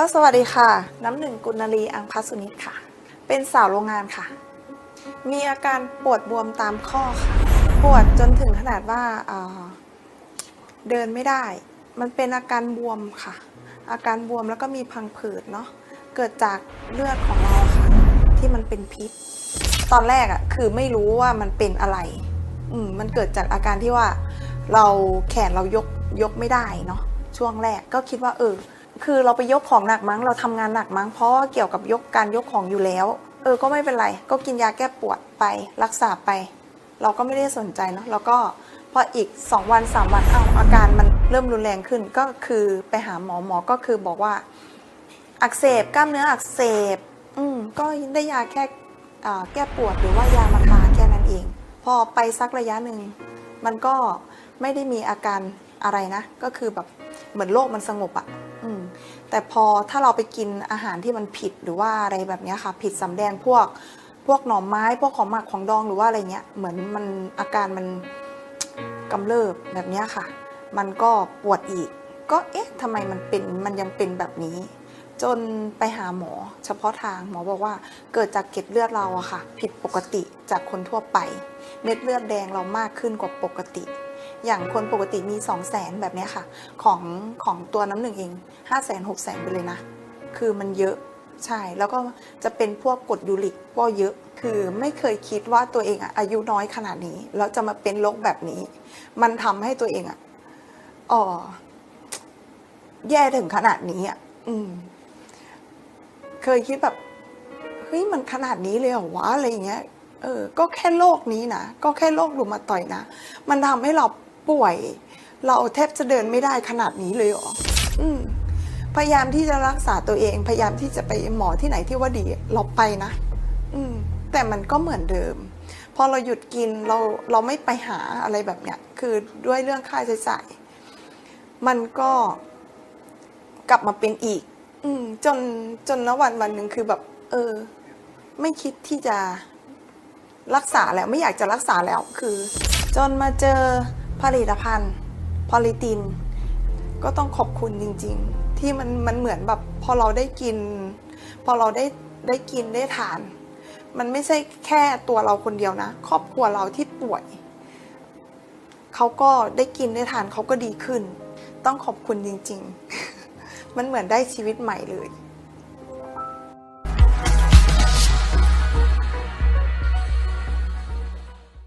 ก็สวัสดีค่ะ น้ำหนึ่งกุณลีอังพัสุนิตค่ะ เป็นสาวโรงงานค่ะ มีอาการปวดบวมตามข้อค่ะ ปวดจนถึงขนาดว่าเอ่อเดินไม่ได้ มันเป็นอาการบวมค่ะ อาการบวมแล้วก็มีพังผืดเนาะ เกิดจากเลือดของเราค่ะ ที่มันเป็นพิษ ตอนแรกอะ่ะคือไม่รู้ว่ามันเป็นอะไร อืมมันเกิดจากอาการที่ว่า เราแขนเรายกยกไม่ได้เนาะ ช่วงแรกก็คิดว่าเออ คือเราไปยกของหนักมั้ง เราทำงานหนักมั้งเพราะว่าเกี่ยวกับยกการยกของอยู่แล้ว เออก็ไม่เป็นไร ก็กินยาแก้ปวดไปรักษาไป เราก็ไม่ได้สนใจเนาะแล้วก็พออีก 2 วัน 3 วันอ้าวอาการมันเริ่มรุนแรงขึ้นก็คือไปหาหมอหมอก็คือบอกว่า อักเสบกล้ามเนื้ออักเสบ อืมก็ได้ยาแค่แก้ปวดหรือว่ายามาทาแค่นั้นเอง พอไปสักระยะหนึ่งมันก็ไม่ได้มีอาการอะไรนะ ก็คือแบบเหมือนโรคมันสงบอะ่ะ แต่พอถ้าเราไปกินอาหารที่มันผิดหรือว่าอะไรแบบนี้ค่ะ ผิดสำแดงพวกพวกหน่อไม้พวกของหมักของดองหรือว่าอะไรเงี้ยเหมือนมันอาการมันกำเริบแบบนี้ค่ะ มันก็ปวดอีก ก็เอ๊ะทำไมมันเป็นมันยังเป็นแบบนี้ จนไปหาหมอ เฉพาะทางหมอบอกว่าเกิดจากเกล็ดเลือดเราอะค่ะ ผิดปกติจากคนทั่วไป เม็ดเลือดแดงเรามากขึ้นกว่าปกติ อย่างคนปกติมี 2 0 0แสนแบบนี้ค่ะ ของของตัวน้ำหนึ่งเอง5 0 0แสนหกแสนไปเลยนะ คือมันเยอะใช่ แล้วก็จะเป็นพวกกดยูริกก็เยอะ คือไม่เคยคิดว่าตัวเองอะอายุน้อยขนาดนี้ แล้วจะมาเป็นโรคแบบนี้ มันทำให้ตัวเองอะอ๋อแย่ถึงขนาดนี้อะอืม เคยคิดแบบเฮ้ยมันขนาดนี้เลยเหรอวะอะไรอย่างเงี้ยเออ ก็แค่โรคนี้นะ ก็แค่โรครุมาต่อยนะ มันทำให้เรา ป่วย เราแทบจะเดินไม่ได้ขนาดนี้เลยเหรออืมพยายามที่จะรักษาตัวเอง พยายามที่จะไปหมอที่ไหนที่ว่าดีเราไปนะ อืม แต่มันก็เหมือนเดิม พอเราหยุดกินเราเราไม่ไปหาอะไรแบบเนี้ย คือด้วยเรื่องค่าใช้จ่าย มันก็กลับมาเป็นอีก อืม จนจนณวันวันหนึ่งคือแบบ เออ ไม่คิดที่จะรักษาแล้วไม่อยากจะรักษาแล้วคือ จนมาเจอ ผลิตภัณฑ์พอลิติน ก็ต้องขอบคุณจริง ๆ ที่มันมันเหมือนแบบพอเราได้กิน พอเราได้ได้กินได้ทาน มันไม่ใช่แค่ตัวเราคนเดียวนะ ครอบครัวเราที่ป่วยเขาก็ได้กินได้ทานเขาก็ดีขึ้น ต้องขอบคุณจริง ๆ มันเหมือนได้ชีวิตใหม่เลย